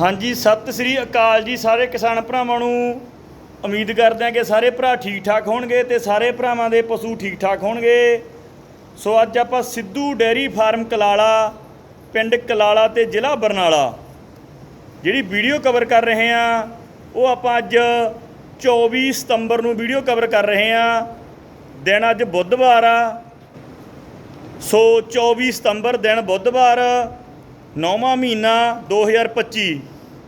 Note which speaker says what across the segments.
Speaker 1: ਹਾਂਜੀ, ਸਤਿ ਸ੍ਰੀ ਅਕਾਲ ਜੀ ਸਾਰੇ ਕਿਸਾਨ ਭਰਾਵਾਂ ਨੂੰ। ਉਮੀਦ ਕਰਦੇ ਹਾਂ ਕਿ ਸਾਰੇ ਭਰਾ ਠੀਕ ਠਾਕ ਹੋਣਗੇ ਤੇ ਸਾਰੇ ਭਰਾਵਾਂ ਦੇ ਪਸ਼ੂ ਠੀਕ ਠਾਕ ਹੋਣਗੇ। ਸੋ ਅੱਜ ਆਪਾਂ ਸਿੱਧੂ ਡੇਅਰੀ ਫਾਰਮ ਕਲਾਲਾ, ਪਿੰਡ ਕਲਾਲਾ ਤੇ ਜ਼ਿਲ੍ਹਾ ਬਰਨਾਲਾ, ਜਿਹੜੀ ਵੀਡੀਓ ਕਵਰ ਕਰ ਰਹੇ ਆ ਉਹ ਆਪਾਂ ਅੱਜ 24 ਸਤੰਬਰ ਨੂੰ ਵੀਡੀਓ ਕਵਰ ਕਰ ਰਹੇ ਆ ਦਿਨ ਅੱਜ ਬੁੱਧਵਾਰ ਆ। ਸੋ 24 ਸਤੰਬਰ ਦਿਨ ਬੁੱਧਵਾਰ ਨੌਵਾਂ ਮਹੀਨਾ 2025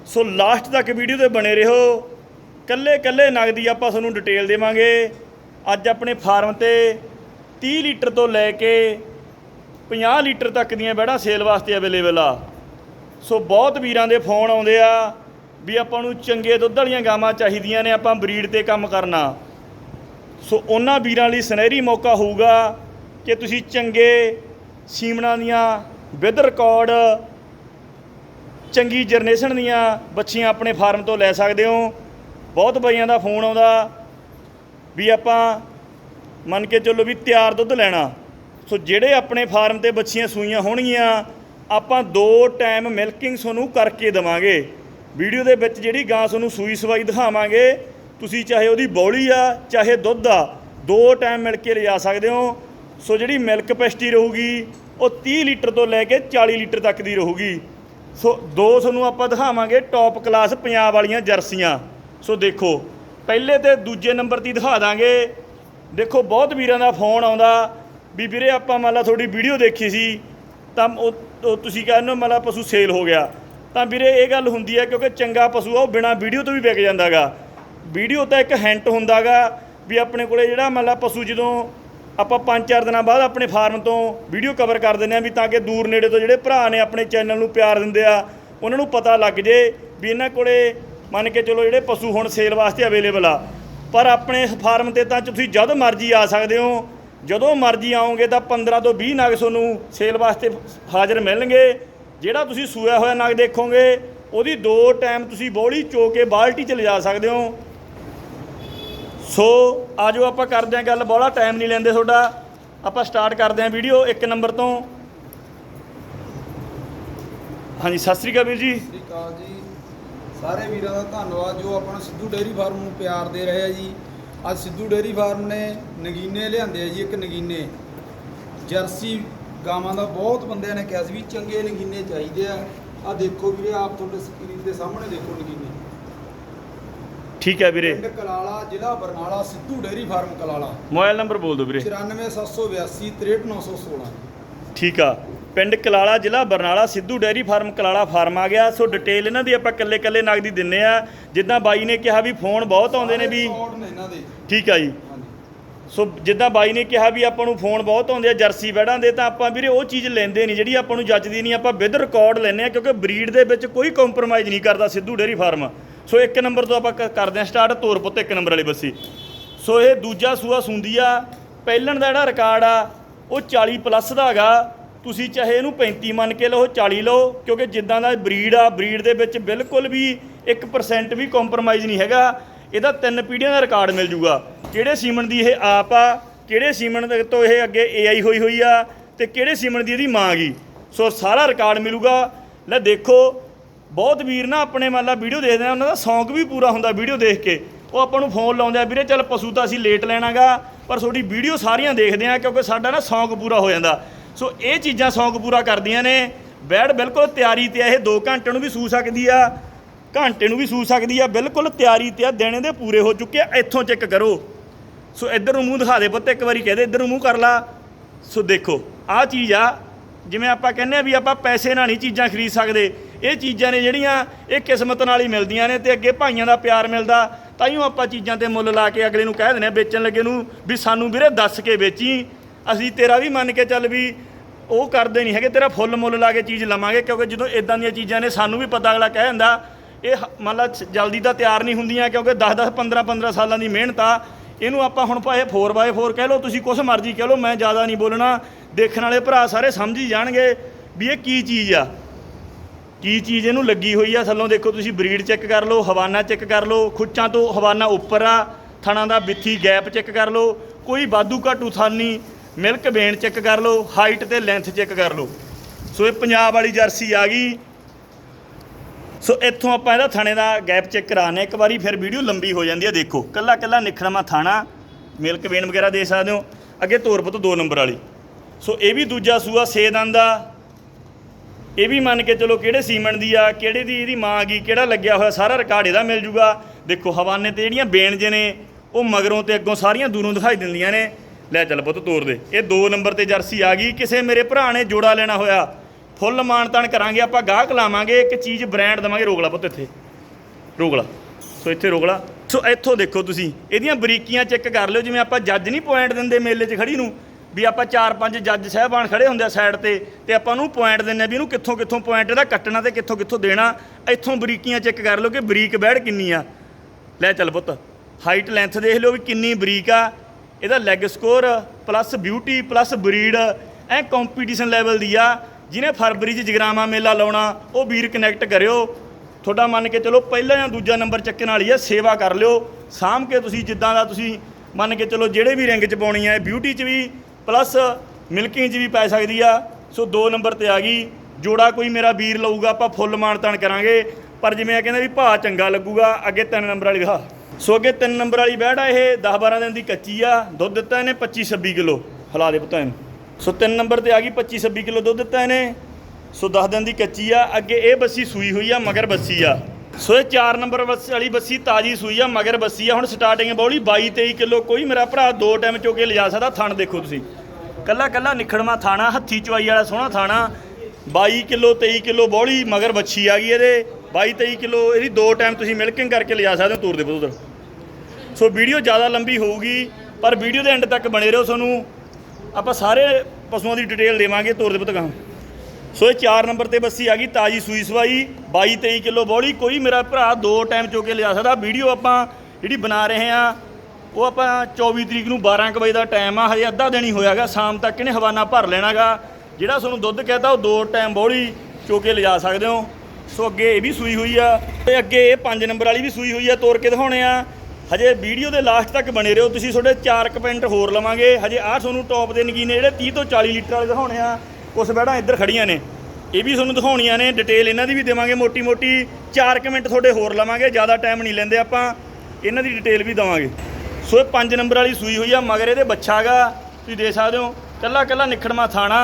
Speaker 1: ਸੋ ਲਾਸਟ ਤੱਕ ਵੀਡੀਓ ਤੇ ਬਣੇ ਰਹੋ। ਕੱਲੇ ਕੱਲੇ ਨਗਦੀ ਆਪਾਂ ਤੁਹਾਨੂੰ ਡਿਟੇਲ ਦੇਵਾਂਗੇ। ਅੱਜ ਆਪਣੇ ਫਾਰਮ ਤੇ 30 ਲੀਟਰ ਤੋਂ ਲੈ ਕੇ 50 ਲੀਟਰ ਤੱਕ ਦੀਆਂ ਬੈੜਾਂ ਸੇਲ ਵਾਸਤੇ ਅਵੇਲੇਬਲ ਆ। ਸੋ ਬਹੁਤ ਵੀਰਾਂ ਦੇ ਫੋਨ ਆਉਂਦੇ ਆ ਵੀ ਆਪਾਂ ਨੂੰ ਚੰਗੇ ਦੁੱਧ ਵਾਲੀਆਂ ਗਾਵਾਂ ਚਾਹੀਦੀਆਂ ਨੇ, ਆਪਾਂ ਬਰੀਡ ਤੇ ਕੰਮ ਕਰਨਾ। ਸੋ ਉਹਨਾਂ ਵੀਰਾਂ ਲਈ ਸੁਨਹਿਰੀ ਮੌਕਾ ਹੋਊਗਾ ਕਿ ਤੁਸੀਂ ਚੰਗੇ ਸੀਮਣਾ ਦੀਆਂ ਵਿਦ ਰਿਕਾਰਡ ਚੰਗੀ ਜਰਨੇਸ਼ਨ ਦੀਆਂ ਬੱਚੀਆਂ ਆਪਣੇ ਫਾਰਮ ਤੋਂ ਲੈ ਸਕਦੇ ਹੋ। ਬਹੁਤ ਬਈਆਂ ਦਾ ਫੋਨ ਆਉਂਦਾ ਵੀ ਆਪਾਂ ਮੰਨ ਕੇ ਚੱਲੋ ਵੀ ਤਿਆਰ ਦੁੱਧ ਲੈਣਾ। ਸੋ ਜਿਹੜੇ ਆਪਣੇ ਫਾਰਮ ਤੇ ਬੱਚੀਆਂ ਸੂਈਆਂ ਹੋਣਗੀਆਂ, ਆਪਾਂ ਦੋ ਟਾਈਮ ਮਿਲਕਿੰਗ ਤੁਹਾਨੂੰ ਕਰਕੇ ਦਵਾਂਗੇ। ਵੀਡੀਓ ਦੇ ਵਿੱਚ ਜਿਹੜੀ ਗਾਂ ਤੁਹਾਨੂੰ ਸੂਈ ਸਵਾਈ ਦਿਖਾਵਾਂਗੇ, ਤੁਸੀਂ ਚਾਹੇ ਉਹਦੀ ਬੌਲੀ ਆ, ਚਾਹੇ ਦੁੱਧ ਆ, ਦੋ ਟਾਈਮ ਮਿਲ ਕੇ ਲਿਜਾ ਸਕਦੇ ਹੋ। ਸੋ ਜਿਹੜੀ ਮਿਲਕ ਕਪੈਸਿਟੀ ਰਹੂਗੀ, ਉਹ 30 ਲੀਟਰ ਤੋਂ ਲੈ ਕੇ 40 ਲੀਟਰ ਤੱਕ ਦੀ ਰਹੂਗੀ। ਸੋ ਦੋ ਤੁਹਾਨੂੰ ਆਪਾਂ ਦਿਖਾਵਾਂਗੇ ਟੌਪ ਕਲਾਸ ਪੰਜਾਬ ਵਾਲੀਆਂ ਜਰਸੀਆਂ। ਸੋ ਦੇਖੋ, ਪਹਿਲੇ ਤੇ ਦੂਜੇ ਨੰਬਰ ਤੇ ਦਿਖਾ ਦਾਂਗੇ। ਦੇਖੋ, ਬਹੁਤ ਵੀਰਾਂ ਦਾ ਫੋਨ ਆਉਂਦਾ। ਵੀ ਵੀਰੇ, ਆਪਾਂ ਮੰਨ ਲਾ ਤੁਹਾਡੀ ਵੀਡੀਓ ਦੇਖੀ ਸੀ, ਤਾਂ ਉਹ ਉਹ ਤੁਸੀਂ ਕਹਿੰਦੇ ਹੋ, ਮੰਨ ਲਾ ਪਸ਼ੂ ਸੇਲ ਹੋ ਗਿਆ। ਤਾਂ ਵੀਰੇ, ਇਹ ਗੱਲ ਹੁੰਦੀ ਹੈ, ਕਿਉਂਕਿ ਚੰਗਾ ਪਸ਼ੂ ਆ, ਉਹ ਬਿਨਾ ਵੀਡੀਓ ਤੋਂ ਵੀ ਵਿਕ ਜਾਂਦਾਗਾ। ਵੀਡੀਓ ਤਾਂ ਇੱਕ ਹਿੰਟ ਹੁੰਦਾਗਾ, ਵੀ ਆਪਣੇ ਕੋਲੇ ਜਿਹੜਾ ਮੰਨ ਲਾ ਪਸ਼ੂ ਜਦੋਂ ਆਪਾਂ 5-4 ਦਿਨਾਂ ਬਾਅਦ ਆਪਣੇ ਫਾਰਮ ਤੋਂ ਵੀਡੀਓ ਕਵਰ ਕਰ ਦਿੰਦੇ ਆ ਵੀ ਤਾਂ ਕਿ ਦੂਰ ਨੇੜੇ ਤੋਂ ਜਿਹੜੇ ਭਰਾ ਨੇ ਆਪਣੇ ਚੈਨਲ ਨੂੰ ਪਿਆਰ ਦਿੰਦੇ ਆ, ਉਹਨਾਂ ਨੂੰ ਪਤਾ ਲੱਗ ਜੇ ਵੀ ਇਹਨਾਂ ਕੋਲੇ ਮੰਨ ਕੇ ਚਲੋ ਜਿਹੜੇ ਪਸ਼ੂ ਹੁਣ ਸੇਲ ਵਾਸਤੇ ਅਵੇਲੇਬਲ ਆ। ਪਰ ਆਪਣੇ ਫਾਰਮ ਤੇ ਤਾਂ ਤੁਸੀਂ ਜਦ ਮਰਜ਼ੀ ਆ ਸਕਦੇ ਹੋ, ਜਦੋਂ ਮਰਜ਼ੀ ਆਓਗੇ ਤਾਂ 15 ਤੋਂ 20 ਨਗ ਤੁਹਾਨੂੰ ਸੇਲ ਵਾਸਤੇ ਹਾਜ਼ਰ ਮਿਲਣਗੇ। ਜਿਹੜਾ ਤੁਸੀਂ ਸੂਇਆ ਹੋਇਆ ਨਗ ਦੇਖੋਗੇ, ਉਹਦੀ ਦੋ ਟਾਈਮ ਤੁਸੀਂ ਬੋਲੀ ਚੋ ਕੇ ਬਾਲਟੀ 'ਚ ਲਿਜਾ ਸਕਦੇ ਹੋ। ਸੋ ਆਜੋ ਆਪਾਂ ਕਰਦੇ ਹਾਂ ਗੱਲ ਬਹੁਤਾ ਟਾਈਮ ਨਹੀਂ ਲੈਂਦੇ ਤੁਹਾਡਾ। ਆਪਾਂ ਸਟਾਰਟ ਕਰਦੇ ਹਾਂ ਵੀਡੀਓ ਇੱਕ ਨੰਬਰ ਤੋਂ। ਹਾਂਜੀ, ਸਤਿ ਸ੍ਰੀ ਅਕਾਲ ਵੀਰ ਜੀ।
Speaker 2: ਸਤਿ ਸ਼੍ਰੀ ਅਕਾਲ ਜੀ। ਸਾਰੇ ਵੀਰਾਂ ਦਾ ਧੰਨਵਾਦ, ਜੋ ਆਪਾਂ ਸਿੱਧੂ ਡੇਅਰੀ ਫਾਰਮ ਨੂੰ ਪਿਆਰ ਦੇ ਰਹੇ ਆ ਜੀ। ਅੱਜ ਸਿੱਧੂ ਡੇਅਰੀ ਫਾਰਮ ਨੇ ਨਗੀਨੇ ਲਿਆਂਦੇ ਆ ਜੀ, ਇੱਕ ਨਗੀਨੇ। ਜਰਸੀ ਗਾਵਾਂ ਦਾ ਬਹੁਤ ਬੰਦਿਆਂ ਨੇ ਕਿਹਾ ਸੀ ਵੀ ਚੰਗੇ ਨਗੀਨੇ ਚਾਹੀਦੇ ਆ। ਆ ਦੇਖੋ ਵੀਰੇ ਆਪ ਤੁਹਾਡੇ ਸਕਰੀਨ ਦੇ ਸਾਹਮਣੇ ਦੇਖੋ ਨਗੀਨੇ।
Speaker 1: ਠੀਕ ਹੈ ਵੀਰੇ।
Speaker 2: ਪਿੰਡ ਕਲਾਲਾ ਜ਼ਿਲ੍ਹਾ Barnala Sidhu dairy farm Kalala.
Speaker 1: Mobile number ਬੋਲ ਦਿਓ ਵੀਰੇ।
Speaker 2: 94782 63916
Speaker 1: ਠੀਕ ਆ। ਪਿੰਡ ਕਲਾਲਾ ਜ਼ਿਲ੍ਹਾ Barnala Sidhu dairy farm Kalala farm ਆ ਗਿਆ। ਸੋ ਡਿਟੇਲ ਇਹਨਾਂ ਦੀ ਆਪਾਂ ਕੱਲੇ ਕੱਲੇ ਨਗਦੀ ਦਿੰਨੇ ਆ। ਜਿੱਦਾਂ ਬਾਈ ਨੇ ਕਿਹਾ ਵੀ ਫੋਨ ਬਹੁਤ ਆਉਂਦੇ ਨੇ ਵੀ
Speaker 2: ਰਿਕਾਰਡ ਨੇ ਇਹਨਾਂ ਦੇ।
Speaker 1: ਠੀਕ ਆ ਜੀ। ਸੋ ਜਿੱਦਾਂ ਬਾਈ ਨੇ ਕਿਹਾ ਵੀ ਆਪਾਂ ਨੂੰ ਫੋਨ ਬਹੁਤ ਆਉਂਦੇ ਆ ਜਰਸੀ ਬੈੜਾਂ ਦੇ ਤਾਂ ਆਪਾਂ ਵੀਰੇ ਉਹ ਚੀਜ਼ ਲੈਂਦੇ ਨਹੀਂ। ਜਿਹੜੀ ਆਪਾਂ ਨੂੰ ਜੱਜਦੀ ਨਹੀਂ ਆਪਾਂ ਵਿਦ ਰਿਕਾਰਡ ਲੈਂਦੇ ਆ ਕਿਉਂਕਿ ਬਰੀਡ ਦੇ ਵਿੱਚ ਕੋਈ ਕੰਪਰੋਮਾਈਜ਼ ਨਹੀਂ ਕਰਦਾ ਸਿੱਧੂ ਡੇਰੀ ਫਾਰਮ। ਸੋ ਇੱਕ ਨੰਬਰ ਤੋਂ ਆਪਾਂ ਕ- ਕਰਦੇ ਹਾਂ ਸਟਾਰਟ, ਤੋਰ ਪੁੱਤ ਇੱਕ ਨੰਬਰ ਵਾਲੀ ਬੱਸੀ। ਸੋ ਇਹ ਦੂਜਾ ਸੂਆ ਸੁੰਦੀ ਆ, ਪਹਿਲਣ ਦਾ ਜਿਹੜਾ ਰਿਕਾਰਡ ਆ, ਉਹ 40 ਪਲੱਸ ਦਾ ਹੈਗਾ। ਤੁਸੀਂ ਚਾਹੇ ਇਹਨੂੰ 35 ਮੰਨ ਕੇ ਲਓ 40 ਲਓ, ਕਿਉਂਕਿ ਜਿੱਦਾਂ ਦਾ ਬਰੀਡ ਆ ਬਰੀਡ ਦੇ ਵਿੱਚ ਬਿਲਕੁਲ ਵੀ 1% ਵੀ ਕੰਪਰੋਮਾਈਜ਼ ਨਹੀਂ ਹੈਗਾ। ਇਹਦਾ ਤਿੰਨ ਪੀੜ੍ਹੀਆਂ ਦਾ ਰਿਕਾਰਡ ਮਿਲ ਜੂਗਾ। ਕਿਹੜੇ ਸੀਮਨ ਦੀ ਇਹ ਆਪ ਆ, ਕਿਹੜੇ ਸੀਮਨ ਦੇ ਤੋਂ ਇਹ ਅੱਗੇ ਏਆਈ ਹੋਈ ਹੋਈ ਆ, ਤੇ ਕਿਹੜੇ ਸੀਮਨ ਦੀ ਇਹਦੀ ਮਾਂ ਗਈ। ਸੋ ਸਾਰਾ ਰਿਕਾਰਡ ਮਿਲੂਗਾ। ਲੈ ਦੇਖੋ ਬਹੁਤ ਵੀਰ ਨਾ ਆਪਣੇ ਮੰਨ ਲਾ ਵੀਡੀਓ ਦੇਖਦੇ ਆ, ਉਹਨਾਂ ਦਾ ਸ਼ੌਂਕ ਵੀ ਪੂਰਾ ਹੁੰਦਾ ਵੀਡੀਓ ਦੇਖ ਕੇ। ਉਹ ਆਪਾਂ ਨੂੰ ਫੋਨ ਲਾਉਂਦੇ ਆ, ਵੀਰੇ ਚੱਲ ਪਸ਼ੂ ਤਾਂ ਅਸੀਂ ਲੇਟ ਲੈਣਾਗਾ, ਪਰ ਤੁਹਾਡੀ ਵੀਡੀਓ ਸਾਰੀਆਂ ਦੇਖਦੇ ਆ, ਕਿਉਂਕਿ ਸਾਡਾ ਨਾ ਸ਼ੌਂਕ ਪੂਰਾ ਹੋ ਜਾਂਦਾ। ਸੋ ਇਹ ਚੀਜ਼ਾਂ ਸ਼ੌਂਕ ਪੂਰਾ ਕਰਦੀਆਂ ਨੇ। ਬੈਡ ਬਿਲਕੁਲ ਤਿਆਰੀ ਤੇ ਆ, ਇਹ 2 ਘੰਟੇ ਨੂੰ ਵੀ ਸੂ ਸਕਦੀ ਆ, ਘੰਟੇ ਨੂੰ ਵੀ ਸੂ ਸਕਦੀ ਆ, ਬਿਲਕੁਲ ਤਿਆਰੀ ਤੇ ਆ, ਦਿਨ ਦੇ ਪੂਰੇ ਹੋ ਚੁੱਕੇ ਆ, ਇੱਥੋਂ ਚੈੱਕ ਕਰੋ। ਸੋ ਇੱਧਰ ਨੂੰ ਮੂੰਹ ਦਿਖਾ ਦੇ ਪੁੱਤ, ਇੱਕ ਵਾਰੀ ਕਹਦੇ ਇੱਧਰ ਨੂੰ ਮੂੰਹ ਕਰ ਲਾ। ਸੋ ਦੇਖੋ, ਆਹ ਚੀਜ਼ ਆ, ਜਿਵੇਂ ਆਪਾਂ ਕਹਿੰਦੇ ਆ ਵੀ ਆਪਾਂ ਪੈਸੇ ਨਾਲ ਨਹੀਂ ਚੀਜ਼ਾਂ ਖਰੀਦ ਸਕਦੇ ਇਹ ਚੀਜ਼ਾਂ ਨੇ ਜਿਹੜੀਆਂ ਇਹ ਕਿਸਮਤ ਨਾਲ ਹੀ ਮਿਲਦੀਆਂ ਨੇ ਤੇ ਅੱਗੇ ਭਾਈਆਂ ਦਾ ਪਿਆਰ ਮਿਲਦਾ ਤਾਈਓ ਆਪਾਂ ਚੀਜ਼ਾਂ ਤੇ ਮੁੱਲ ਲਾ ਕੇ ਅਗਲੇ ਨੂੰ ਕਹਿ ਦਿੰਦੇ ਆ ਵੇਚਣ ਲੱਗੇ ਨੂੰ ਵੀ ਸਾਨੂੰ ਵੀਰੇ ਦੱਸ ਕੇ ਵੇਚੀ। ਅਸੀਂ ਤੇਰਾ ਵੀ ਮੰਨ ਕੇ ਚੱਲ ਵੀ ਉਹ ਕਰਦੇ ਨਹੀਂ ਹੈਗੇ, ਤੇਰਾ ਫੁੱਲ ਮੁੱਲ ਲਾ ਕੇ ਚੀਜ਼ ਲਵਾਂਗੇ, ਕਿਉਂਕਿ ਜਦੋਂ ਇਦਾਂ ਦੀਆਂ ਚੀਜ਼ਾਂ ਨੇ, ਸਾਨੂੰ ਵੀ ਪਤਾ ਅਗਲਾ ਕਹਿ ਦਿੰਦਾ, ਇਹ ਹ- ਮੰਨ ਲਾ ਜਲਦੀ ਤਾਂ ਤਿਆਰ ਨਹੀਂ ਹੁੰਦੀਆਂ, ਕਿਉਂਕਿ 10 10 15 15 ਸਾਲਾਂ ਦੀ ਮਿਹਨਤ ਆ। ਇਹਨੂੰ ਆਪਾਂ ਹੁਣ ਭਾਵੇਂ 4x4 ਕਹਿ ਲਓ, ਤੁਸੀਂ ਕੁਛ ਮਰਜ਼ੀ ਕਹਿ ਲਓ, ਮੈਂ ਜ਼ਿਆਦਾ ਨਹੀਂ ਬੋਲਣਾ। ਦੇਖਣ ਵਾਲੇ ਭਰਾ ਸਾਰੇ ਸਮਝ ਹੀ ਜਾਣਗੇ ਵੀ ਇਹ ਕੀ ਚੀਜ਼ ਆ। ਕੀ ਚੀਜ਼ ਇਹਨੂੰ ਲੱਗੀ ਹੋਈ ਆ? ਥੱਲੋਂ ਦੇਖੋ ਤੁਸੀਂ ਬਰੀਡ ਚੈੱਕ ਕਰ ਲਓ, ਹਵਾਨਾ ਚੈੱਕ ਕਰ ਲਓ, ਖੁੱਚਾਂ ਤੋਂ ਹਵਾਨਾ ਉੱਪਰ ਆ, ਥਣਾ ਦਾ ਬਿੱਥੀ ਗੈਪ ਚੈੱਕ ਕਰ ਲਓ, ਕੋਈ ਵਾਧੂ ਘਾਟੂ ਥਾਨੀ ਮਿਲਕ ਵੇਨ ਚੈੱਕ ਕਰ ਲਓ, ਹਾਈਟ ਤੇ ਲੈਂਥ ਚੈੱਕ ਕਰ ਲਓ। ਸੋ ਇਹ ਪੰਜਾਬ ਵਾਲੀ ਜਰਸੀ ਆ ਗਈ। ਸੋ ਇੱਥੋਂ ਆਪਾਂ ਇਹਦਾ ਥਾਣੇ ਦਾ ਗੈਪ ਚੈੱਕ ਕਰਾਣੇ ਇੱਕ ਵਾਰੀ ਫਿਰ ਵੀਡੀਓ ਲੰਬੀ ਹੋ ਜਾਂਦੀ ਹੈ ਦੇਖੋ। ਕੱਲਾ ਕੱਲਾ ਨਿਖੜਮਾ ਥਾਣਾ, ਮਿਲਕ ਵੇਨ ਵਗੈਰਾ ਦੇ ਸਕਦੇ ਹੋ। ਅੱਗੇ ਤੋਰਪੁੱਤ 2 ਨੰਬਰ ਵਾਲੀ। ਸੋ ਇਹ ਵੀ ਦੂਜਾ ਸੂਆ ਸੇਦਨ ਦਾ। ਇਹ ਵੀ ਮੰਨ ਕੇ ਚਲੋ ਕਿਹੜੇ ਸੀਮੈਂਟ ਦੀ ਆ, ਕਿਹੜੇ ਦੀ ਇਹਦੀ ਮਾਂ ਗਈ, ਕਿਹੜਾ ਲੱਗਿਆ ਹੋਇਆ ਸਾਰਾ ਰਿਕਾਰਡ ਇਹਦਾ ਮਿਲ ਜੂਗਾ। ਦੇਖੋ ਹਵਾਨੇ ਤੇ ਜਿਹੜੀਆਂ ਬੇਨ ਜੇ ਨੇ, ਉਹ ਮਗਰੋਂ ਤੇ ਅੱਗੋਂ ਸਾਰੀਆਂ ਦੂਰੋਂ ਦਿਖਾਈ ਦਿੰਦੀਆਂ ਨੇ। ਲੈ ਚੱਲ ਪੁੱਤ, ਤੋਰ ਦੇ। ਇਹ 2 ਨੰਬਰ ਤੇ ਜਰਸੀ ਆ ਗਈ। ਕਿਸੇ ਮੇਰੇ ਭਰਾ ਨੇ ਜੋੜਾ ਲੈਣਾ ਹੋਇਆ। ਫੁੱਲ ਮਾਨਤਾਨ ਕਰਾਂਗੇ, ਆਪਾਂ ਗਾਹਕ ਲਾਵਾਂਗੇ, ਇੱਕ ਚੀਜ਼ ਬ੍ਰਾਂਡ ਦਵਾਂਗੇ ਰੋਕਲਾ ਪੁੱਤ ਇੱਥੇ। ਰੋਕਲਾ ਸੋ ਇੱਥੇ ਰੋਗਲਾ। ਸੋ ਇੱਥੋਂ ਦੇਖੋ ਤੁਸੀਂ, ਇਹਦੀਆਂ ਬਰੀਕੀਆਂ ਚੈੱਕ ਕਰ ਲਿਓ, ਜਿਵੇਂ ਆਪਾਂ ਜੱਜ ਨਹੀਂ ਪੁਆਇੰਟ ਦਿੰਦੇ ਮੇਲੇ 'ਚ ਖੜੀ ਨੂੰ। ਵੀ ਆਪਾਂ ਚਾਰ ਪੰਜ ਜੱਜ ਸਾਹਿਬਾਨ ਖੜੇ ਹੁੰਦੇ ਆ ਸਾਈਡ ਤੇ ਤੇ ਆਪਾਂ ਨੂੰ ਪੁਆਇੰਟ ਦਿੰਨੇ ਆ ਵੀ ਇਹਨੂੰ ਕਿੱਥੋਂ ਕਿੱਥੋਂ ਪੁਆਇੰਟ ਇਹਦਾ ਕੱਟਣਾ ਤੇ ਕਿੱਥੋਂ ਕਿੱਥੋਂ ਦੇਣਾ, ਇੱਥੋਂ ਬਰੀਕੀਆਂ ਚੈੱਕ ਕਰ ਲਓ ਕਿ ਬਰੀਕ ਬੈੜ ਕਿੰਨੀ ਆ। ਲੈ ਚੱਲ ਪੁੱਤ ਹਾਈਟ ਲੈਂਥ ਦੇਖ ਲਿਓ ਵੀ ਕਿੰਨੀ ਬਰੀਕ ਆ। ਇਹਦਾ leg score plus beauty plus breed ਐ ਕੰਪੀਟੀਸ਼ਨ ਲੈਵਲ ਦੀ ਆ। ਜਿਹਨੇ ਫਰਵਰੀ 'ਚ ਜਗਰਾਮਾ ਮੇਲਾ ਲਾਉਣਾ, ਉਹ ਵੀਰ ਕਨੈਕਟ ਕਰਿਓ। ਤੁਹਾਡਾ ਮੰਨ ਕੇ ਚਲੋ ਪਹਿਲਾ ਜਾਂ ਦੂਜਾ ਨੰਬਰ ਚੱਕਣ ਵਾਲੀ ਆ, ਸੇਵਾ ਕਰ ਲਿਓ। ਸਾਂਭ ਕੇ ਤੁਸੀਂ ਜਿੱਦਾਂ ਦਾ ਤੁਸੀਂ ਮੰਨ ਕੇ ਚਲੋ ਜਿਹੜੇ ਵੀ ਰਿੰਗ 'ਚ ਪਾਉਣੀ ਆ ਬਿਊਟੀ 'ਚ ਵੀ ਪਲੱਸ ਮਿਲਕਿੰਗ 'ਚ ਵੀ ਪੈ ਸਕਦੀ ਆ। ਸੋ 2 ਨੰਬਰ ਤੇ ਆ ਗਈ। ਜੋੜਾ ਕੋਈ ਮੇਰਾ ਵੀਰ ਲਊਗਾ, ਆਪਾਂ ਫੁੱਲ ਮਾਨਤਾਨ ਕਰਾਂਗੇ। ਪਰ ਜਿਵੇਂ ਆ ਕਹਿੰਦਾ ਵੀ ਭਾਅ ਚੰਗਾ ਲੱਗੂਗਾ, ਅੱਗੇ 3 ਨੰਬਰ ਵਾਲੀ ਦਿਖਾ। ਸੋ ਅੱਗੇ 3 ਨੰਬਰ ਵਾਲੀ ਬੈੜ ਆ, ਇਹ 10 12 ਦਿਨ ਦੀ ਕੱਚੀ ਆ। ਦੁੱਧ ਦਿੱਤਾ ਇਹਨੇ 25 26 ਕਿਲੋ। ਹਲਾ ਦੇ ਪਤਾ ਇਹਨੂੰ। ਸੋ 3 ਨੰਬਰ ਤੇ ਆ ਗਈ 25 26 ਕਿਲੋ ਦੁੱਧ ਦਿੱਤਾ ਇਹਨੇ। ਸੋ 10 ਦਿਨ ਦੀ ਕੱਚੀ ਆ। ਅੱਗੇ ਇਹ ਬੱਸੀ ਸੂਈ ਹੋਈ ਆ, ਮਗਰ ਬੱਸੀ ਆ। ਸੋ ਇਹ 4 ਨੰਬਰ ਬੱਸ ਵਾਲੀ ਬੱਸੀ ਤਾਜੀ ਸੂਈ ਆ, ਮਗਰ ਬੱਸੀ ਆ। ਹੁਣ ਸਟਾਰਟਿੰਗ ਬੌਲੀ 22 23 ਕਿਲੋ, ਕੋਈ ਮੇਰਾ ਭਰਾ ਦੋ ਟਾਈਮ ਚੋ ਕੇ ਲਿਜਾ ਸਕਦਾ, ਥਣ ਦੇਖੋ ਤੁਸੀਂ। ਕੱਲਾ ਕੱਲਾ ਨਿਖੜਮਾ ਥਾਣਾ, ਹੱਥੀ ਚਵਾਈ ਵਾਲਾ ਸੋਹਣਾ ਥਾਣਾ। 22 ਕਿਲੋ 23 ਕਿਲੋ ਬੌਲੀ, ਮਗਰ ਬੱਛੀ ਆ ਗਈ ਇਹਦੇ। 22 23 ਕਿਲੋ, ਇਹਦੀ ਦੋ ਟਾਈਮ ਤੁਸੀਂ ਮਿਲਕਿੰਗ ਕਰਕੇ ਲਿਜਾ ਸਕਦੇ ਹੋ ਤੂਰ ਦੇ ਪੁੱਤਰ ਸੋ ਵੀਡੀਓ ਜ਼ਿਆਦਾ ਲੰਬੀ ਹੋਊਗੀ, ਪਰ ਵੀਡੀਓ ਦੇ ਐਂਡ ਤੱਕ ਬਣੇ ਰਹੋ ਤੁਹਾਨੂੰ ਆਪਾਂ ਸਾਰੇ ਪਸ਼ੂਆਂ ਦੀ ਡਿਟੇਲ ਦੇਵਾਂਗੇ ਤੋਰ ਦੇ ਪੁੱਤ ਸੋ ਇਹ 4 ਨੰਬਰ ਤੇ ਬੱਸੀ ਆ ਗਈ, ਤਾਜੀ ਸੂਈ ਸਵਾਈ 22 23 ਕਿਲੋ ਬੋਲੀ। ਕੋਈ ਮੇਰਾ ਭਰਾ ਦੋ ਟਾਈਮ ਚੋ ਕੇ ਲਿਆ ਸਕਦਾ। ਵੀਡੀਓ ਆਪਾਂ ਜਿਹੜੀ ਬਣਾ ਰਹੇ ਆ ਉਹ ਆਪਾਂ 24 ਤਰੀਕ ਨੂੰ 12 ਕੁ ਵਜੇ ਦਾ ਟਾਈਮ ਆ। ਹਜੇ ਅੱਧਾ ਦਿਨ ਹੀ ਹੋਇਆਗਾ, ਸ਼ਾਮ ਤੱਕ ਇਹਨੇ ਹਵਾਨਾ ਭਰ ਲੈਣਾਗਾ। ਜਿਹੜਾ ਤੁਹਾਨੂੰ ਦੁੱਧ ਕਹਤਾ, ਉਹ ਦੋ ਟਾਈਮ ਬੋਲੀ ਚੋ ਕੇ ਲਿਜਾ ਸਕਦੇ ਹੋ। ਸੋ ਅੱਗੇ ਇਹ ਵੀ ਸੂਈ ਹੋਈ ਆ, ਤੇ ਅੱਗੇ ਇਹ 5 ਨੰਬਰ ਵਾਲੀ ਵੀ ਸੂਈ ਹੋਈ ਆ, ਤੋਰ ਕੇ ਦਿਖਾਉਣੇ ਆ। ਹਜੇ ਵੀਡੀਓ ਦੇ ਲਾਸਟ ਤੱਕ ਬਣੇ ਰਹੋ। ਤੁਸੀਂ ਤੁਹਾਡੇ 4 ਕਮੈਂਟ ਹੋਰ ਲਵਾਂਗੇ। ਹਜੇ ਆਹ ਤੁਹਾਨੂੰ ਟੌਪ ਦੇ ਨਗੀਨੇ ਜਿਹੜੇ 30 ਤੋਂ 40 ਲੀਟਰ ਵਾਲੇ ਦਿਖਾਉਣੇ ਆ। ਕੁਛ ਬੈੜਾਂ ਇੱਧਰ ਖੜੀਆਂ ਨੇ। ਇਹ ਵੀ ਤੁਹਾਨੂੰ ਦਿਖਾਉਣੀਆਂ ਨੇ ਡਿਟੇਲ ਇਹਨਾਂ ਦੀ ਵੀ ਦੇਵਾਂਗੇ। ਮੋਟੀ ਮੋਟੀ 4 ਮਿੰਟ ਤੁਹਾਡੇ ਹੋਰ ਲਵਾਂਗੇ, ਜ਼ਿਆਦਾ ਟਾਈਮ ਨਹੀਂ ਲੈਂਦੇ ਆਪਾਂ। ਇਹਨਾਂ ਦੀ ਡਿਟੇਲ ਵੀ ਦਵਾਂਗੇ। ਸੋ ਇਹ 5 ਨੰਬਰ ਵਾਲੀ ਸੂਈ ਹੋਈ ਆ, ਮਗਰ ਇਹਦੇ ਬੱਚਾ ਗਾ। ਤੁਸੀਂ ਦੇ ਸਕਦੇ ਹੋ ਕੱਲਾ ਕੱਲਾ ਨਿਖੜਮਾ ਥਾਣਾ।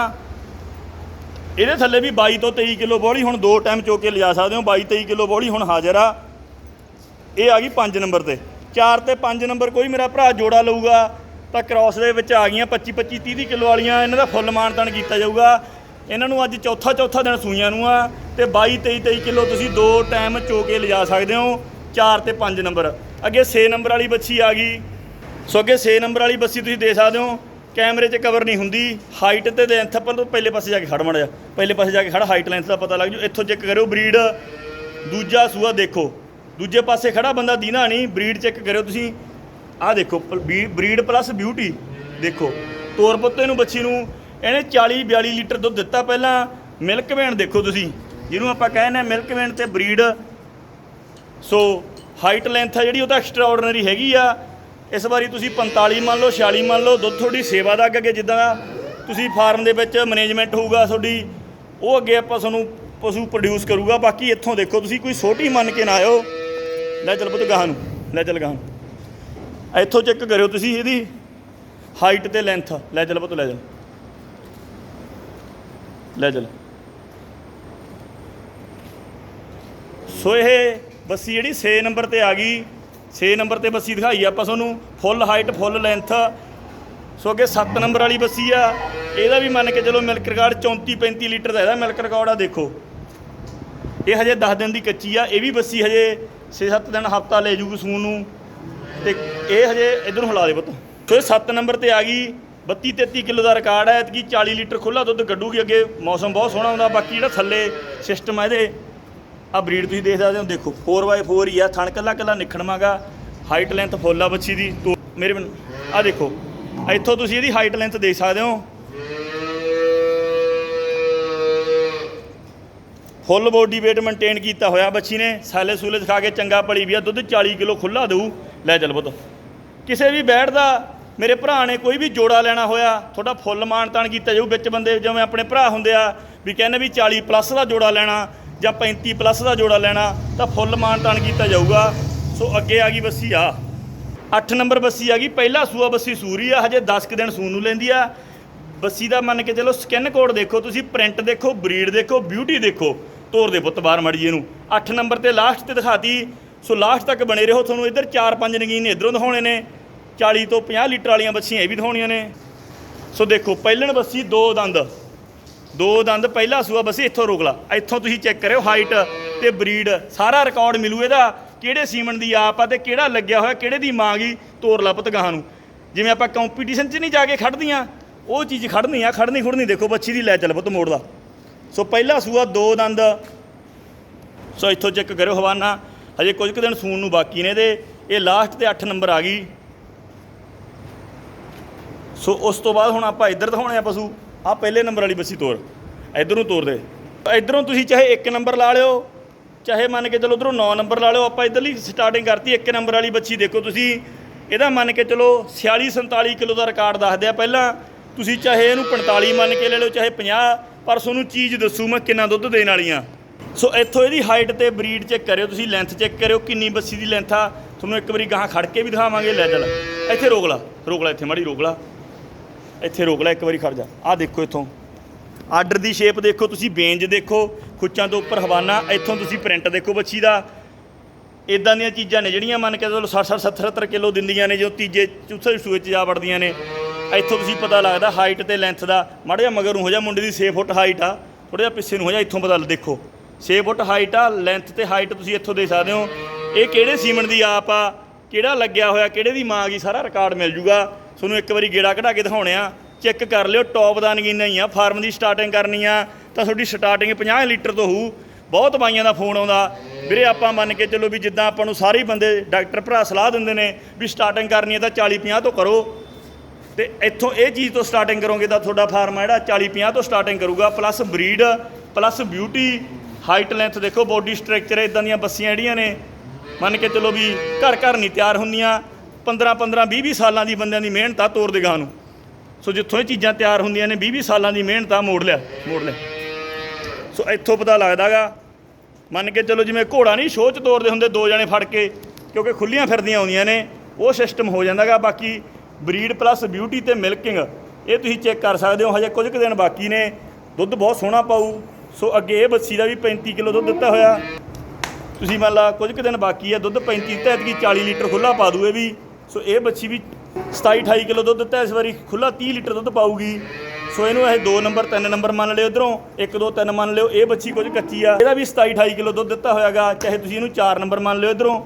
Speaker 1: ਇਹਦੇ ਥੱਲੇ ਵੀ 22 ਤੋਂ 23 ਕਿਲੋ ਬੋਲੀ ਹੁਣ ਦੋ ਟਾਈਮ ਚੋ ਕੇ ਲਿਆ ਸਕਦੇ ਹੋ। 22 23 ਕਿਲੋ ਬੋਲੀ ਹੁਣ ਹਾਜ਼ਰ ਆ। ਇਹ ਆ ਗਈ 5 ਨੰਬਰ ਤੇ। 4 ਤੇ 5 ਨੰਬਰ ਕੋਈ ਮੇਰਾ ਭਰਾ ਜੋੜਾ ਲਊਗਾ। ਤਾਂ ਕ੍ਰਾਸ ਦੇ ਵਿੱਚ ਆ ਗਈਆਂ 25 25 30 30 ਕਿਲੋ ਵਾਲੀਆਂ, ਇਹਨਾਂ ਦਾ ਫੁੱਲ ਮਾਨਤਾਨ ਕੀਤਾ ਜਾਊਗਾ। ਇਹਨਾਂ ਨੂੰ ਅੱਜ ਚੌਥਾ ਚੌਥਾ ਦਿਨ ਸੂਈਆਂ ਨੂੰ ਆ ਤੇ 22 23 23 ਕਿਲੋ ਤੁਸੀਂ ਦੋ ਟਾਈਮ ਚੋ ਕੇ ਲਿਜਾ ਸਕਦੇ ਹੋ 4 ਤੇ 5 ਨੰਬਰ ਅੱਗੇ 6 ਨੰਬਰ ਵਾਲੀ ਬੱਚੀ ਆ ਗਈ। ਸੋ ਅੱਗੇ 6 ਨੰਬਰ ਵਾਲੀ ਬੱਸੀ ਤੁਸੀਂ ਦੇ ਸਕਦੇ ਹੋ, ਕੈਮਰੇ 'ਚ ਕਵਰ ਨਹੀਂ ਹੁੰਦੀ ਹਾਈਟ ਤੇ ਲੈਂਥ ਪਰ ਨੂੰ ਪਹਿਲੇ ਪਾਸੇ ਜਾ ਕੇ ਖੜ ਮੜਿਆ ਪਹਿਲੇ ਪਾਸੇ ਜਾ ਕੇ ਖੜਾ ਹਾਈਟ ਲੈਂਥ ਦਾ ਪਤਾ ਲੱਗ ਜੂ। ਇੱਥੋਂ ਚੈੱਕ ਕਰਿਓ ਬਰੀਡ ਦੂਜਾ ਸੂਆ ਦੇਖੋ। ਦੂਜੇ ਪਾਸੇ ਖੜਾ ਬੰਦਾ ਦੀਨਾ ਨਹੀਂ ਬਰੀਡ ਚੈੱਕ ਕਰਿਓ ਤੁਸੀਂ। ਆਹ ਦੇਖੋ ਬਰੀਡ ਪਲੱਸ ਬਿਊਟੀ ਦੇਖੋ, ਤੋਰ ਪੁੱਤੇ ਨੂੰ ਬੱਚੀ ਨੂੰ ਇਹਨੇ 40 42 ਲੀਟਰ ਦੁੱਧ ਦਿੱਤਾ ਪਹਿਲਾਂ। ਮਿਲਕ ਵੇਨ ਦੇਖੋ ਤੁਸੀਂ, ਜਿਹਨੂੰ ਆਪਾਂ ਕਹਿੰਦੇ ਮਿਲਕ ਵੇਨ ਤੇ ਬਰੀਡ। ਸੋ ਹਾਈਟ ਲੈਂਥ ਆ ਜਿਹੜੀ, ਉਹ ਤਾਂ ਐਕਸਟਰਾ ਆਰਡੀਨਰੀ ਹੈਗੀ ਆ। ਇਸ ਵਾਰੀ ਤੁਸੀਂ 45 ਮੰਨ ਲਓ 46 ਮੰਨ ਲਓ, ਦੁੱਧ ਤੁਹਾਡੀ ਸੇਵਾ ਦਾ ਅੱਗੇ ਜਿੱਦਾਂ ਤੁਸੀਂ ਫਾਰਮ ਦੇ ਵਿੱਚ ਮੈਨੇਜਮੈਂਟ ਹੋਊਗਾ ਤੁਹਾਡੀ, ਉਹ ਅੱਗੇ ਆਪਾਂ ਤੁਹਾਨੂੰ ਪਸ਼ੂ ਪ੍ਰੋਡਿਊਸ ਕਰੂਗਾ। ਬਾਕੀ ਇੱਥੋਂ ਦੇਖੋ, ਤੁਸੀਂ ਕੋਈ ਛੋਟੀ ਮੰਨ ਕੇ ਨਾ ਆਇਓ। ਲੈ ਚੱਲ ਪੁੱਤ ਗਾਹਾਂ ਨੂੰ, ਲੈ ਚੱਲ ਗਾਹ ਨੂੰ। ਇੱਥੋਂ ਚੈੱਕ ਕਰਿਓ ਤੁਸੀਂ ਇਹਦੀ ਹਾਈਟ ਤੇ ਲੈਂਥ। ਲੈ ਚੱਲ ਪੁੱਤ, ਲੈ ਚੱਲ। ਲੈ ਚੱਲ। ਸੋ ਇਹ ਬੱਸੀ ਜਿਹੜੀ 6 ਨੰਬਰ ਤੇ ਆ ਗਈ। 6 ਨੰਬਰ ਤੇ ਬੱਸੀ ਦਿਖਾਈ ਆਪਾਂ ਤੁਹਾਨੂੰ। ਫੁੱਲ ਹਾਈਟ, ਫੁੱਲ ਲੈਂਥ। ਸੋ ਅੱਗੇ 7 ਨੰਬਰ ਵਾਲੀ ਬੱਸੀ ਆ। ਇਹਦਾ ਵੀ ਮੰਨ ਕੇ ਚਲੋ ਮਿਲਕ ਰਿਕਾਰਡ 34 35 ਲੀਟਰ ਦਾ ਇਹਦਾ ਮਿਲਕ ਰਿਕਾਰਡ ਆ, ਦੇਖੋ। ਇਹ ਹਜੇ 10 ਦਿਨ ਦੀ ਕੱਚੀ ਆ। ਇਹ ਵੀ ਬੱਸੀ ਹਜੇ 6-7 ਦਿਨ ਹਫਤਾ ਲੈ ਜੂਗੀ ਸੂਣ ਨੂੰ। ਤੇ ਇਹ ਹਜੇ ਇਧਰੋਂ ਹਿਲਾ ਦੇ ਪੁੱਤ। ਫਿਰ ਇਹ 7 ਨੰਬਰ ਤੇ ਆ ਗਈ 32 33 ਕਿਲੋ ਦਾ ਰਿਕਾਰਡ ਹੈ, ਐਤਕੀ 40 ਲੀਟਰ ਖੁੱਲਾ ਦੁੱਧ ਕੱਢੂਗੀ ਅੱਗੇ, ਮੌਸਮ ਬਹੁਤ ਸੋਹਣਾ ਹੁੰਦਾ, ਬਾਕੀ ਜਿਹੜਾ ਥੱਲੇ ਸਿਸਟਮ ਹੈ ਇਹਦੇ ਆ ਬਰੀਡ ਤੁਸੀਂ ਦੇਖ ਸਕਦੇ ਹੋ, ਦੇਖੋ 4x4 ਹੀ ਆ, ਥਣ ਕੱਲਾ ਕੱਲਾ ਨਿਖਣਮਾਗਾ ਹਾਈਟ ਲੈਂਥ ਫੁੱਲ ਆ ਬੱਚੀ ਦੀ, ਤੋ ਮੇਰੇ ਆ ਦੇਖੋ, ਇੱਥੋਂ ਤੁਸੀਂ ਇਹਦੀ ਹਾਈਟ ਲੈਂਥ ਦੇਖ ਸਕਦੇ ਹੋ। ਫੁੱਲ ਬੋਡੀ weight ਮੇਨਟੇਨ ਕੀਤਾ ਹੋਇਆ ਬੱਚੀ ਨੇ, ਸਾਲੇ ਸੂਲੇ ਦਿਖਾ ਕੇ ਚੰਗਾ ਪਲੀ ਵੀ ਆ, ਦੁੱਧ 40 ਕਿਲੋ ਖੁੱਲਾ ਦਊ। ਲੈ ਚੱਲ ਪੁੱਤ। ਕਿਸੇ ਵੀ ਬੈਠ ਦਾ ਮੇਰੇ ਭਰਾ ਨੇ ਕੋਈ ਵੀ ਜੋੜਾ ਲੈਣਾ ਹੋਇਆ, ਤੁਹਾਡਾ ਫੁੱਲ ਮਾਨਤਾਨ ਕੀਤਾ ਜਾਊ ਵਿੱਚ ਬੰਦੇ ਜਿਵੇਂ ਆਪਣੇ ਭਰਾ ਹੁੰਦੇ ਆ, ਵੀ ਕਹਿੰਦੇ ਵੀ 40 ਪਲੱਸ ਦਾ ਜੋੜਾ ਲੈਣਾ ਜਾਂ 35 ਪਲੱਸ ਦਾ ਜੋੜਾ ਲੈਣਾ, ਤਾਂ ਫੁੱਲ ਮਾਨਤਾਨ ਕੀਤਾ ਜਾਊਗਾ। ਸੋ ਅੱਗੇ ਆ ਗਈ ਬੱਸੀ ਆ। 8 ਨੰਬਰ ਬੱਸੀ ਆ ਗਈ, ਪਹਿਲਾ ਸੂਆ ਬੱਸੀ ਸੂਰੀ ਆ, ਹਜੇ 10 ਕੁ ਦਿਨ ਸੂਣ ਨੂੰ ਲੈਂਦੀ ਆ। ਬੱਸੀ ਦਾ ਮੰਨ ਕੇ ਚਲੋ ਸਕਿਨ ਕੋਡ ਦੇਖੋ ਤੁਸੀਂ ਪ੍ਰਿੰਟ ਦੇਖੋ ਬਰੀਡ ਦੇਖੋ ਬਿਊਟੀ ਦੇਖੋ, ਤੋਰ ਦੇ ਪੁੱਤ ਬਾਹਰ ਮੜੀ ਇਹਨੂੰ। 8 ਨੰਬਰ ਤੇ ਲਾਸਟ ਤੇ ਦਿਖਾਤੀ ਸੋ ਲਾਸਟ ਤੱਕ ਬਣੇ ਰਹੋ, ਤੁਹਾਨੂੰ ਇੱਧਰ 4-5 ਨਗੀਨ ਇਧਰੋਂ ਦਿਖਾਉਣੇ ਨੇ। 40 ਤੋਂ 50 ਲੀਟਰ ਵਾਲੀਆਂ ਬੱਸੀਆਂ ਇਹ ਵੀ ਦਿਖਾਉਣੀਆਂ ਨੇ। ਸੋ ਦੇਖੋ, ਪਹਿਲਣ ਬੱਸੀ ਦੋ ਦੰਦ। ਦੋ ਦੰਦ, ਪਹਿਲਾ ਸੂਆ ਬੱਸੀ ਇੱਥੋਂ ਰੋਕ ਲਾ। ਇੱਥੋਂ ਤੁਸੀਂ ਚੈੱਕ ਕਰਿਓ ਹਾਈਟ ਤੇ ਬਰੀਡ। ਸਾਰਾ ਰਿਕਾਰਡ ਮਿਲੂ ਇਹਦਾ, ਕਿਹੜੇ ਸੀਮਨ ਦੀ ਆਪ ਆ ਤੇ ਕਿਹੜਾ ਲੱਗਿਆ ਹੋਇਆ, ਕਿਹੜੇ ਦੀ ਮਾਂ ਗਈ ਤੋਰ ਲਾ ਗਾਹਾਂ ਨੂੰ। ਜਿਵੇਂ ਆਪਾਂ ਕੰਪੀਟੀਸ਼ਨ 'ਚ ਨਹੀਂ ਜਾ ਕੇ ਖੜਦੀਆਂ ਉਹ ਚੀਜ਼ ਖੜਨੀ ਆ ਖੜਨੀ ਖੁੜਨੀ ਦੇਖੋ ਬੱਚੀ ਦੀ ਲੈ ਚੱਲ ਪੁੱਤ ਮੋੜ ਦਾ ਸੋ ਪਹਿਲਾ ਸੂਆ ਦੋ ਦੰਦ। ਸੋ ਇੱਥੋਂ ਚੈੱਕ ਕਰਿਓ ਹਵਾਨਾ। ਹਜੇ ਕੁਝ ਕੁ ਦਿਨ ਸੂਣ ਨੂੰ ਬਾਕੀ ਨੇ ਤੇ ਇਹ ਲਾਸਟ ਤੇ 8 ਨੰਬਰ ਆ ਗਈ। ਸੋ ਉਸ ਤੋਂ ਬਾਅਦ ਹੁਣ ਆਪਾਂ ਇੱਧਰ ਦਿਖਾਉਣੇ ਆ ਪਸ਼ੂ। ਆ ਪਹਿਲੇ ਨੰਬਰ ਵਾਲੀ ਬੱਸੀ ਤੋਰ। ਇੱਧਰੋਂ ਤੋਰ ਦੇ। ਇੱਧਰੋਂ ਤੁਸੀਂ ਚਾਹੇ 1 ਨੰਬਰ ਲਾ ਲਿਓ, ਚਾਹੇ ਮੰਨ ਕੇ ਚਲੋ ਉਧਰੋਂ 9 ਨੰਬਰ ਲਾ ਲਿਓ, ਆਪਾਂ ਇੱਧਰਲੀ ਸਟਾਰਟਿੰਗ ਕਰਤੀ 1 ਨੰਬਰ ਵਾਲੀ ਬੱਚੀ ਦੇਖੋ ਤੁਸੀਂ। ਇਹਦਾ ਮੰਨ ਕੇ ਚਲੋ 46 47 ਕਿਲੋ ਦਾ ਰਿਕਾਰਡ ਦੱਸਦੇ ਆ ਪਹਿਲਾਂ। ਤੁਸੀਂ ਚਾਹੇ ਇਹਨੂੰ 45 ਮੰਨ ਕੇ ਲੈ ਲਿਓ, ਚਾਹੇ 50 ਪਰ ਤੁਹਾਨੂੰ ਚੀਜ਼ ਦੱਸੂ ਮੈਂ ਕਿੰਨਾ ਦੁੱਧ ਦੇਣ ਵਾਲੀ ਆ। ਸੋ ਇੱਥੋਂ ਇਹਦੀ ਹਾਈਟ ਤੇ ਬਰੀਡ ਚੈੱਕ ਕਰਿਓ, ਤੁਸੀਂ ਲੈਂਥ ਚੈੱਕ ਕਰਿਓ, ਕਿੰਨੀ ਬੱਸੀ ਦੀ ਲੈਂਥ ਆ। ਤੁਹਾਨੂੰ ਇੱਕ ਵਾਰੀ ਗਾਹਾਂ ਖੜ ਕੇ ਵੀ ਦਿਖਾਵਾਂਗੇ, ਲੈ ਚੱਲ। ਇੱਥੇ ਰੋਕ ਲਾ ਰੋਕ ਲਾ ਇੱਥੇ, ਮਾੜੀ ਰੋਕ ਲਾ। ਇੱਥੇ ਰੋਕ ਲੈ, ਇੱਕ ਵਾਰੀ ਖੜ ਜਾ। ਆਹ ਦੇਖੋ ਇੱਥੋਂ। ਆਰਡਰ ਦੀ ਸ਼ੇਪ ਦੇਖੋ, ਤੁਸੀਂ ਬੇਂਜ ਦੇਖੋ, ਖੁੱਚਾਂ ਤੋਂ ਉੱਪਰ ਹਵਾਨਾ, ਇੱਥੋਂ ਤੁਸੀਂ ਪ੍ਰਿੰਟ ਦੇਖੋ ਬੱਚੀ ਦਾ। ਇਦਾਂ ਦੀਆਂ ਚੀਜ਼ਾਂ ਨੇ ਜਿਹੜੀਆਂ ਮੰਨ ਕੇ ਚਲੋ 60 70 70 ਕਿਲੋ ਦਿੰਦੀਆਂ ਨੇ, ਜੋ ਤੀਜੇ, ਚੌਥੇ ਸੂਏ 'ਚ ਜਾ ਵੜਦੀਆਂ ਨੇ। ਇੱਥੋਂ ਤੁਸੀਂ ਪਤਾ ਲੱਗਦਾ ਹਾਈਟ ਤੇ ਲੈਂਥ ਦਾ। ਮਾੜਾ ਜਿਹਾ ਮਗਰ ਨੂੰ ਹੋ ਜਾ, ਮੁੰਡੇ ਦੀ 6 ਫੁੱਟ ਹਾਈਟ ਆ। ਥੋੜਾ ਜਿਹਾ ਪਿੱਛੇ ਨੂੰ ਹੋ ਜਾ, ਇੱਥੋਂ ਪਤਾ ਦੇਖੋ। 6 ਫੁੱਟ ਹਾਈਟ ਆ ਲੈਂਥ ਤੇ ਹਾਈਟ ਤੁਸੀਂ ਇੱਥੋਂ ਦੇ ਸਕਦੇ ਹੋ। ਇਹ ਕਿਹੜੇ ਸੀਮਨ ਦੀ ਆਪ ਆ, ਕਿਹੜਾ ਲੱਗਿਆ ਹੋਇਆ, ਕਿਹੜੇ ਦੀ ਮਾਂ ਗਈ, ਸਾਰਾ ਰਿਕਾਰਡ ਮਿਲ ਜੂਗਾ। ਤੁਹਾਨੂੰ ਇੱਕ ਵਾਰੀ ਗੇੜਾ ਕਢਾ ਕੇ ਦਿਖਾਉਣੇ ਆ। ਚੈੱਕ ਕਰ ਲਿਓ ਟੌਪ ਦਾ ਨਗੀਨਾ ਹੀ ਆ ਫਾਰਮ ਦੀ ਸਟਾਰਟਿੰਗ ਕਰਨੀ ਆ, ਤਾਂ ਤੁਹਾਡੀ ਸਟਾਰਟਿੰਗ 50 ਲੀਟਰ ਤੋਂ ਹੋਊ। ਬਹੁਤ ਬਾਈਆਂ ਦਾ ਫੋਨ ਆਉਂਦਾ। ਵੀਰੇ, ਆਪਾਂ ਮੰਨ ਕੇ ਚੱਲੋ ਵੀ ਜਿੱਦਾਂ ਆਪਾਂ ਨੂੰ ਸਾਰੇ ਬੰਦੇ ਡਾਕਟਰ ਭਰਾ ਸਲਾਹ ਦਿੰਦੇ ਨੇ ਵੀ ਸਟਾਰਟਿੰਗ ਕਰਨੀ ਹੈ ਤਾਂ 40 50 ਤੋਂ ਕਰੋ। ਤੇ ਇੱਥੋਂ ਇਹ ਚੀਜ਼ ਤੋਂ ਸਟਾਰਟਿੰਗ ਕਰੋਗੇ ਤਾਂ ਤੁਹਾਡਾ ਫਾਰਮ ਆ ਜਿਹੜਾ 40 50 ਤੋਂ ਸਟਾਰਟਿੰਗ ਕਰੂਗਾ plus breed plus beauty height length ਦੇਖੋ ਬੋਡੀ ਸਟਰਕਚਰ ਇਦਾਂ ਦੀਆਂ ਬੱਸੀਆਂ ਜਿਹੜੀਆਂ ਨੇ, ਮੰਨ ਕੇ ਚਲੋ ਵੀ ਘਰ ਘਰ ਨਹੀਂ ਤਿਆਰ ਹੁੰਦੀਆਂ 15 15 20 20 ਸਾਲਾਂ ਦੀ ਬੰਦਿਆਂ ਦੀ ਮਿਹਨਤ ਆ ਤੋਰ ਦੇ ਗਾਂ ਨੂੰ। ਸੋ ਜਿੱਥੋਂ ਇਹ ਚੀਜ਼ਾਂ ਤਿਆਰ ਹੁੰਦੀਆਂ ਨੇ 20 20 ਸਾਲਾਂ ਦੀ ਮਿਹਨਤ ਆ, ਮੋੜ ਲਿਆ ਮੋੜ ਲਿਆ। ਸੋ ਇੱਥੋਂ ਪਤਾ ਲੱਗਦਾਗਾ, ਮੰਨ ਕੇ ਚਲੋ ਜਿਵੇਂ ਘੋੜਾ ਨਹੀਂ, ਸ਼ੋਅ 'ਚ ਤੋਰਦੇ ਹੁੰਦੇ ਦੋ ਜਣੇ ਫੜ ਕੇ, ਕਿਉਂਕਿ ਖੁੱਲੀਆਂ ਫਿਰਦੀਆਂ ਆਉਂਦੀਆਂ ਨੇ, ਉਹ ਸਿਸਟਮ ਹੋ ਜਾਂਦਾਗਾ, ਬਾਕੀ ਬਰੀਡ ਪਲੱਸ ਬਿਊਟੀ ਤੇ ਮਿਲਕਿੰਗ ਇਹ ਤੁਸੀਂ ਚੈੱਕ ਕਰ ਸਕਦੇ ਹੋ, ਹਜੇ ਕੁਝ ਕੁ ਦਿਨ ਬਾਕੀ ਨੇ, ਦੁੱਧ ਬਹੁਤ ਸੋਹਣਾ ਪਾਊ ਸੋ ਅੱਗੇ ਇਹ ਬੱਸੀ ਦਾ ਵੀ 35 ਕਿਲੋ ਦੁੱਧ ਦਿੱਤਾ ਹੋਇਆ। ਤੁਸੀਂ ਮੰਨ ਲਾ ਕੁਝ ਕੁ ਦਿਨ ਬਾਕੀ ਆ, ਦੁੱਧ 35 ਦਿੱਤਾ, ਐਤਕੀ 40 ਲੀਟਰ ਖੁੱਲਾ ਪਾ ਦੂ ਇਹ ਵੀ। ਸੋ ਇਹ ਬੱਚੀ ਵੀ 27 28 ਕਿਲੋ ਦੁੱਧ ਦਿੱਤਾ, ਇਸ ਵਾਰੀ ਖੁੱਲਾ 30 ਲੀਟਰ ਦੁੱਧ ਪਾਊਗੀ। ਸੋ ਇਹਨੂੰ ਇਹ 2 ਨੰਬਰ 3 ਨੰਬਰ ਮੰਨ ਲਿਓ ਇਧਰੋਂ 1 2 3 ਮੰਨ ਲਿਓ, ਇਹ ਬੱਚੀ ਕੁਝ ਕੱਚੀ ਆ। ਇਹਦਾ ਵੀ 27 28 ਕਿਲੋ ਦੁੱਧ ਦਿੱਤਾ ਹੋਇਆਗਾ, ਚਾਹੇ ਤੁਸੀਂ ਇਹਨੂੰ 4 ਨੰਬਰ ਮੰਨ ਲਿਓ ਇਧਰੋਂ।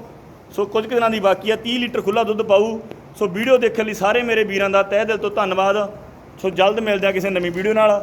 Speaker 1: ਸੋ ਕੁਝ ਕੁ ਦਿਨਾਂ ਦੀ ਬਾਕੀ ਆ 30 ਲੀਟਰ ਖੁੱਲਾ ਦੁੱਧ ਪਾਊ। ਸੋ ਵੀਡੀਓ ਦੇਖਣ ਲਈ ਸਾਰੇ ਮੇਰੇ ਵੀਰਾਂ ਦਾ ਤਹਿ ਦਿਲ ਤੋਂ ਧੰਨਵਾਦ। ਸੋ ਜਲਦ ਮਿਲਦੇ ਆ ਕਿਸੇ ਨਵੀਂ ਵੀਡੀਓ ਨਾਲ।